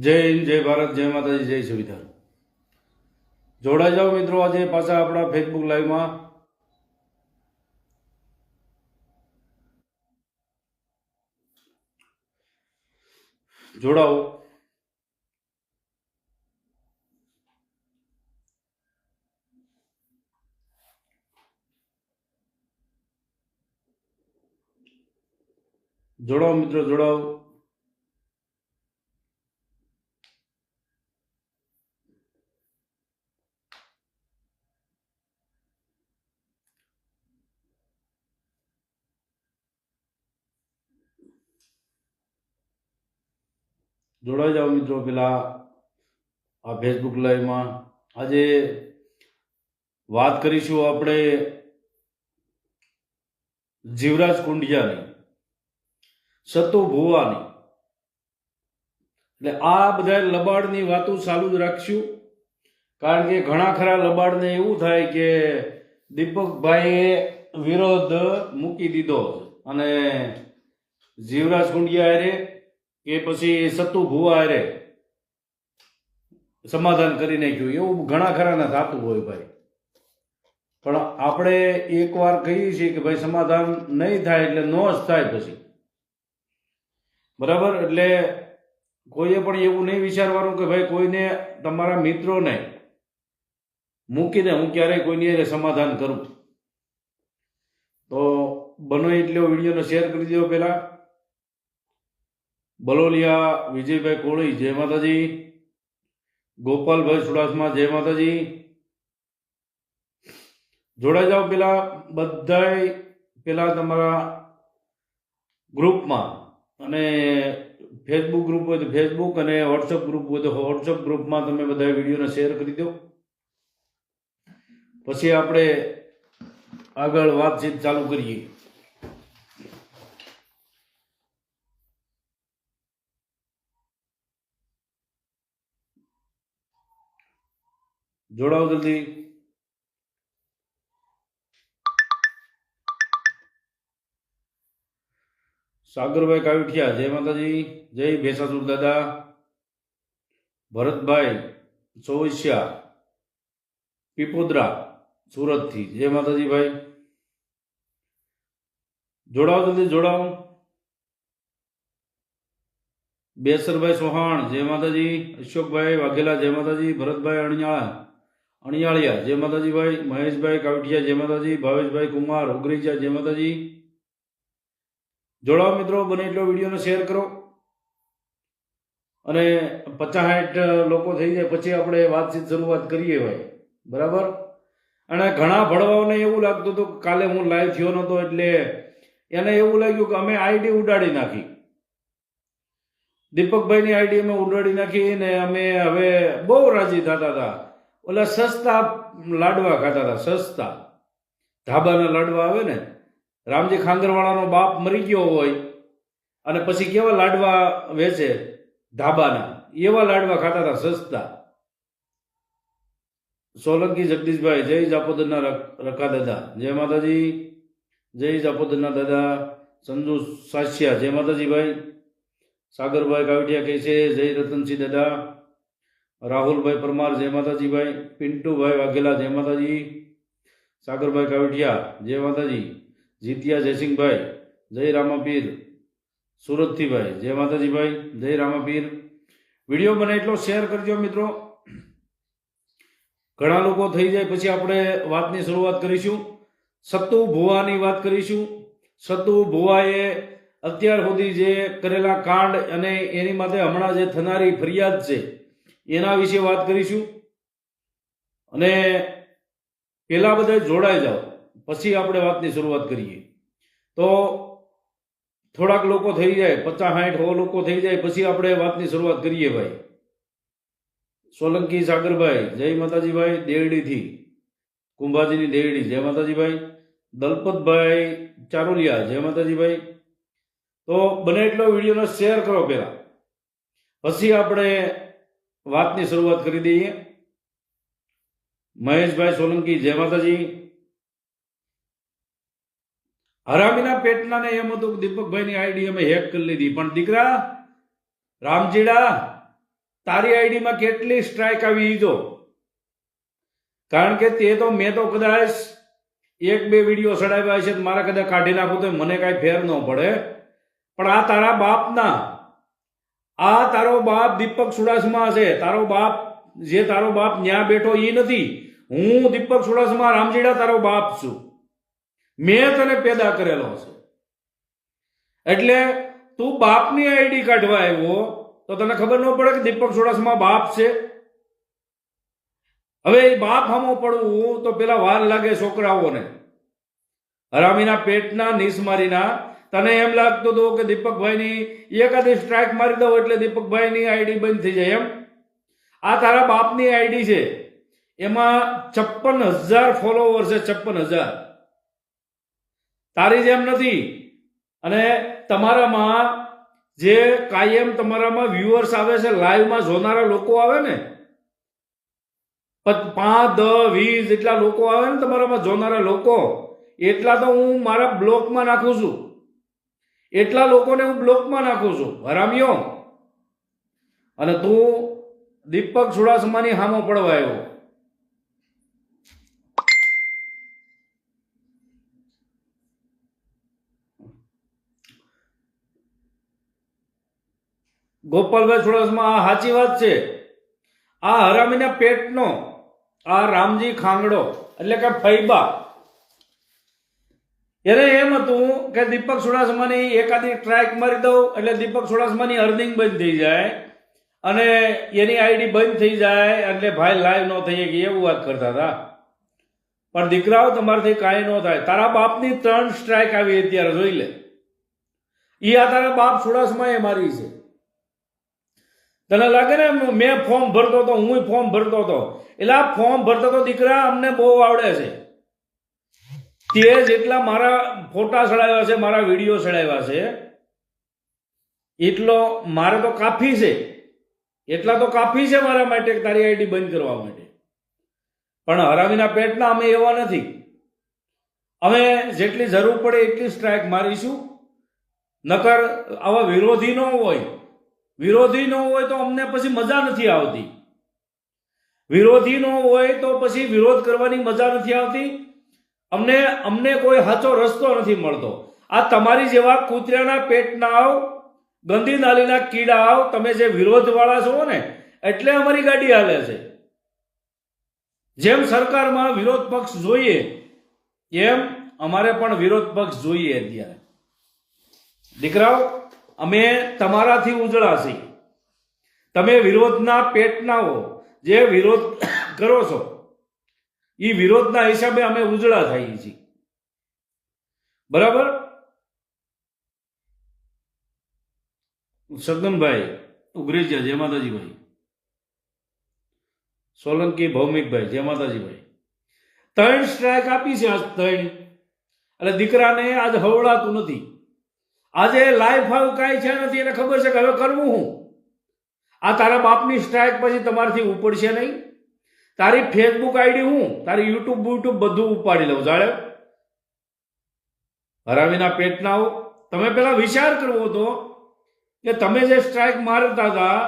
જય હિન્દ, જય ભારત, જય માતાજી, જય સુવિધા. જોડાઈ જાઓ મિત્રો, આજે પાછા આપણા ફેસબુક લાઈવમાં જોડાઓ. જોડાઓ મિત્રો, જોડાઓ. જોડાઈ જાઓ મિત્રો પેલા આ ફેસબુક લાઈવમાં આજે વાત કરીશું આપણે જીવરાજ કુંડિયાની, સતુ ભુવાની. એટલે આ બધા લબાડની વાતો ચાલુ જ રાખશું. કારણ કે ઘણા ખરા લબાડને એવું થાય કે દીપકભાઈએ વિરોધ મૂકી દીધો. અને જીવરાજ કુંડિયા હારે કે પછી સતુ ભુવા હારે સમાધાન કરી નાખ્યું. એવું ઘણા ખરાને થતું હોય ભાઈ. પણ આપણે એકવાર કહીએ છીએ કે ભાઈ સમાધાન નહીં થાય એટલે નો જ થાય પછી. બરાબર? એટલે કોઈએ પણ એવું નહીં વિચારવાનું કે ભાઈ કોઈને તમારા મિત્રોને મૂકીને હું ક્યારેય કોઈની સમાધાન કરું. તો બનો એટલો વિડીયોને શેર કરી દો પહેલા. બલોલિયા, વિજયભાઈ કોળી, જય માતાજી. ગોપાલભાઈ સુડાસમા, જય માતાજી. જોડાઈ જાઓ પેલા બધાય પેલા તમારા ગ્રુપમાં. અને ફેસબુક ગ્રુપ હોય તો ફેસબુક અને વોટ્સઅપ ગ્રુપ હોય તો વોટ્સઅપ ગ્રુપમાં તમે બધા વિડીયોને શેર કરી દો. પછી આપણે આગળ વાતચીત ચાલુ કરીએ. જોડાઓ જલ્દી સાગરભાઈ કાવીઠિયા જય માતાજી જય ભેસાસુર દાદા ભરતભાઈ ચોઈસિયા પીપોદરા સુરતથી જય માતાજી ભાઈ જોડાઓ જલ્દી જોડાઓ બેસરભાઈ ચૌહાણ જય માતાજી અશોકભાઈ વાઘેલા જય માતાજી ભરતભાઈ અણિયાળા અણિયાળિયા જય માતાજીભાઈ મહેશભાઈ કાવઠિયા જય માતાજી ભાવેશભાઈ કુમાર, ઉગરીચા જય માતાજી. જોડાઓ મિત્રો, બને એટલો વિડીયોને શેર કરો. અને પચાસ લોકો થઈ જાય, પછી આપણે વાતચીત શરૂઆત કરીએ ભાઈ. બરાબર? અને ઘણા ભણવાઓને એવું લાગતું હતું કે કાલે હું લાઈવ થયો નહોતો, એટલે એને એવું લાગ્યું કે અમે આઈડી ઉડાડી નાખી. દીપકભાઈની આઈડી અમે ઉડાડી નાખી ને અમે હવે બહુ રાજી થતા હતા. ઓલા સસ્તા લાડવા ખાતા હતા, સસ્તા. ધાબાના લાડવા આવે ને, રામજી ખાંગરવાળાનો બાપ મરી ગયો હોય અને પછી કેવા લાડવા વેચે? ધાબાના. એવા લાડવા ખાતા હતા, સસ્તા. સોલંકી, જગદીશભાઈ, જય જાપોદરના રખા દાદા. જય માતાજી. જય જાપોદરના દાદા. સંજુ સાસિયા. જય માતાજી ભાઈ. સાગરભાઈ કાવઠિયા કહે છે, જય રતનસિંહ દાદા. રાહુલભાઈ પરમાર, જય માતાજીભાઈ પિન્ટુભાઈ વાઘેલા, જય માતાજી. સાગરભાઈ કાવઠિયા જય માતાજી. જીતિયા જયસિંહભાઈ, જય રામાપીર. સુરતથીભાઈ જય માતાજીભાઈ જય રામાપીર. વીડિયો બને એટલો શેર કરજો મિત્રો. ઘણા લોકો થઈ જાય પછી આપણે વાતની શરૂઆત કરીશું. સત્તુ ભુવાની વાત કરીશું. સત્તુ ભુવાએ અત્યાર સુધી જે કરેલા કાંડ અને એની માટે હમણાં જે થનારી ફરિયાદ છે એના વિશે વાત કરીશું. અને પહેલાં બધા જોડાઈ જાઓ. પછી આપણે વાતની શરૂઆત કરીએ. તો થોડાક લોકો થઈ જાય, પચાસ સાઠ હો લોકો થઈ જાય, પછી આપણે વાતની શરૂઆત કરીએ ભાઈ. સોલંકી સાગરભાઈ, જય માતાજીભાઈ દેરડીથી કુંભાજીની દેરડી જય માતાજીભાઈ. દલપતભાઈ ચારોલિયા, જય માતાજીભાઈ. તો બને એટલો વિડીયોને શેર કરો પહેલાં. પછી આપણે વાતની શરૂઆત કરી દઈએ. મહેશભાઈ સોલંકી, જય માતાજી. હરામીના પેટના ને એમ હતું કે દીપકભાઈની આઈડી અમે હેક કરી લીધી. પણ દીકરા, રામજીડા, તારી આઈડીમાં કેટલી સ્ટ્રાઇક આવી જો. કારણ કે તે તો મેં તો કદાચ એક બે વીડિયો સડાવ્યા છે મારે કદાચ કાઢી નાખું તો મને કાંઈ ફેર ન પડે. પણ આ તારા બાપના આ તારો બાપ દીપક સુડાસમા છે. તારો બાપ, જે તારો બાપ ન્યા બેઠો એ નથી. હું દીપક સુડાસમા રામજીડા તારો બાપ છું. મેં તને પેદા કરેલો છે. એટલે તું બાપની આઈડી કાઢવા આવ્યો તો તને ખબર ન પડે કે દીપક સુડાસમા બાપ છે? હવે એ બાપ હામો પડવું તો પેલા વાર લાગે છોકરાઓને. હરામીના પેટના નીસ મારીના તને એમ લાગતું હતું કે દીપકભાઈની એકાદી સ્ટ્રાઇક મારી દઉં એટલે દીપકભાઈની આઈડી બંધ થઈ જાય એમ? આ તારા બાપની આઈડી છે. એમાં છપ્પન હજાર ફોલોવર છે, છપ્પન હજાર. તારી જેમ નથી. અને તમારામાં જે કાયમ તમારામાં વ્યુઅર્સ આવે છે લાઈવમાં જોનારા લોકો આવે ને પાંચ, દસ, વીસ જેટલા લોકો આવે ને તમારામાં જોનારા લોકો, એટલા તો હું મારા બ્લોકમાં નાખું છું. એટલા લોકોને હું બ્લોકમાં નાખું છું. હરામીઓ. અને તું દીપક ચુડાસમાની હામો પડવાયો ગોપાલભાઈ ચુડાસમા આ સાચી વાત છે. આ હરામીના પેટનો, આ રામજી ખાંગડો, એટલે કે ફૈબા એને એમ હતું કે દીપક ચુડાસમાની એકાદી ટ્રાઇક મારી દઉં એટલે દીપક ચુડાસમાની અર્નિંગ બંધ થઈ જાય અને એની આઈડી બંધ થઈ જાય એટલે ભાઈ લાઈવ ન થઈ કે એવું વાત કરતા હતા. પણ દીકરાઓ, તમારાથી કાંઈ ન થાય. તારા બાપની ત્રણ સ્ટ્રાઇક આવી અત્યારે જોઈ લે. એ આ તારા બાપ ચુડાસમાએ મારી છે. તને લાગે ને મેં ફોર્મ ભરતો હતો હું ફોર્મ ભરતો હતો? એટલે આ ફોર્મ ભરતો હતો દીકરા અમને બહુ આવડે છે. તે જેટલા મારા ફોટા ચડાવ્યા છે, મારા વીડિયો ચડાવ્યા છે, એટલો મારે તો કાફી છે. એટલા તો કાફી છે મારા માટે તારી આઈડી બંધ કરવા માટે. પણ હરામીના પેટના અમે એવા નથી. અમે જેટલી જરૂર પડે એટલી સ્ટ્રાઇક મારીશું. નકર આવા વિરોધી ન હોય. વિરોધી ન હોય તો અમને પછી મજા નથી આવતી. વિરોધી ન હોય તો પછી વિરોધ કરવાની મજા નથી આવતી. અમને અમને કોઈ સાચો રસ્તો નથી મળતો. આ તમારી જેવા કૂતરાના પેટના ગંદી નાલીના કીડાઓ તમે જે વિરોધવાળા છો ને, એટલે અમારી ગાડી હાલે છે. જેમ સરકારમાં વિરોધ પક્ષ જોઈએ, એમ અમારે પણ વિરોધ પક્ષ જોઈએ અત્યારે. દીકરાઓ, અમે તમારાથી ઉજળા છીએ તમે વિરોધના પેટના હો જે વિરોધ કરો છો એ વિરોધના હિસાબે અમે ઉજળા થઈએ છીએ. બરાબર? સગનભાઈ ઉગ્રેજા જય માતાજીભાઈ. સોલંકી, ભૌમિકભાઈ, જય માતાજીભાઈ. ત્રણ સ્ટ્રાઇક આપી છે આજ ત્રણ. એટલે દીકરાને આજ હવળાતું નથી. આજે લાઈફ હાવ કાંઈ છે નથી, એને ખબર છે કે હવે કરવું હું? આ તારા બાપની સ્ટ્રાઇક પછી તમારાથી ઉપડશે નહીં? તારી ફેસબુક આઈડી હું, તારી યુટ્યુબ યુટ્યુબ બધું ઉપાડી લઉં, જાણે? હરાવીના પેટના તમે પેલા વિચાર કરવો હતો કે તમે જે સ્ટ્રાઇક મારતા હતા,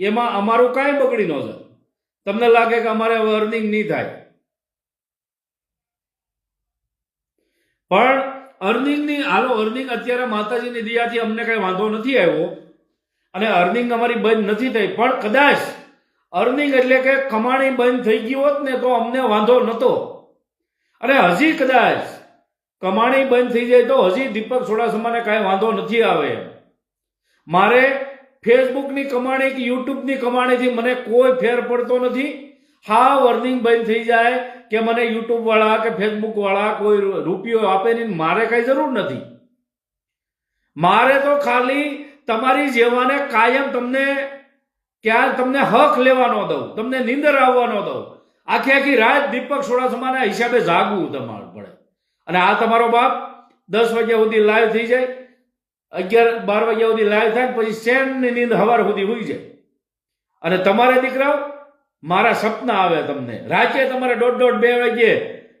એમાં અમારું કાંઈ બગડી ન જાય. તમને લાગે કે અમારે હવે અર્નિંગ નહીં થાય. પણ અર્નિંગની હાલો અર્નિંગ અત્યારે માતાજીની દિયાથી અમને કાંઈ વાંધો નથી આવ્યો. અને અર્નિંગ અમારી બંધ નથી થઈ, પણ કદાચ અર્નિંગ એટલે કે કમાણી બંધ થઈ ગઈ હોત ને તો અમને વાંધો નહોતો અને હજી કદાચ કમાણી બંધ થઈ જાય તો હજી દીપક સોડાસમાને કાંઈ વાંધો નથી આવે. મારે ફેસબુકની કમાણી કે યુટ્યુબની કમાણીથી મને કોઈ ફેર પડતો નથી. હા, અર્નિંગ બંધ થઈ જાય કે મને યુટ્યુબ વાળા કે ફેસબુક વાળા કોઈ રૂપિયો આપે નહીં મારે કાંઈ જરૂર નથી. મારે તો ખાલી તમારી જેવાને કાયમ તમને ક્યાં તમને હક લેવાનો દઉં, તમને નીંદર આવવાનો દઉં. આખી આખી રાત દીપક સોડાસમાના હિસાબે જાગવું તમારે પડે. અને આ તમારો બાપ દસ વાગ્યા સુધી લાઈવ થઈ જાય, અગિયાર, બાર વાગ્યા સુધી લાઈવ થાય પછી શેનની નીંદ હવાર સુધી હોઈ જાય. અને તમારે દીકરાઓ, મારા સપના આવે તમને. રાતે તમારે દોઢ દોઢ બે વાગ્યે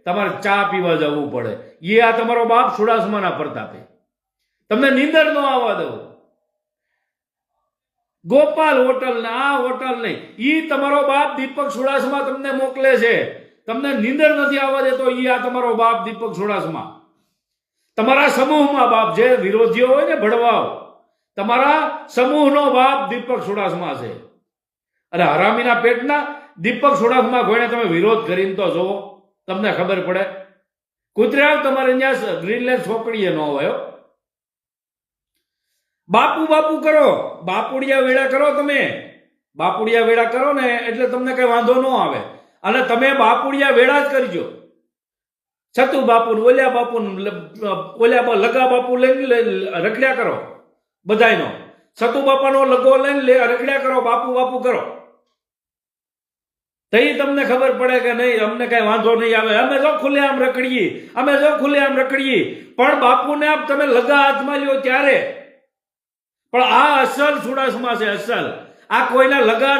તમારે ચા પીવા જવું પડે. એ આ તમારો બાપ સુડાસમાના પ્રતાપે તમને નીંદર ન આવવા દઉં. ગોપાલ હોટલ ને આ હોટલ નહીં. ઈ તમારો બાપ દીપક સુડાસમા તમને મોકલે છે. તમને નીંદર નથી આવવા દેતો, ઈ આ તમારો બાપ દીપક સુડાસમા. તમારા સમૂહમાં બાપ જે વિરોધીઓ હોય ને ભડવાઓ, તમારા સમૂહનો બાપ દીપક સુડાસમા છે. અને હરામીના પેટના દીપક સુડાસમા કોઈને તમે વિરોધ કરીને તો જોવો તમને ખબર પડે. કુતરા તમારે અહીંયા ગ્રીનલેન્ડ છોકરીએ ન હોય. બાપુ બાપુ કરો, બાપુડિયા વેળા કરો તમે. બાપુડિયા વેળા કરો ને એટલે તમને કઈ વાંધો ન આવે. અને તમે બાપુડિયા વેળા જ કરજો. છતુ બાપુ ઓલ્યા બાપુ ઓલ્યા લગા બાપુ લઈને રખડ્યા કરો બધાયનો. છતું બાપાનો લગો લઈને રખડ્યા કરો, બાપુ બાપુ કરો. તઈ તમને ખબર પડે કે નહીં, અમને કઈ વાંધો નહીં આવે. અમે જો ખુલ્લે આમ રખડીએ, અમે જો ખુલ્લે આમ રખડીએ. પણ બાપુને આપ તમે લગા હાથમાં લ્યો ત્યારે. પણ આ અસલ સુડાસમાં છે અસલ. આ કોઈના લગા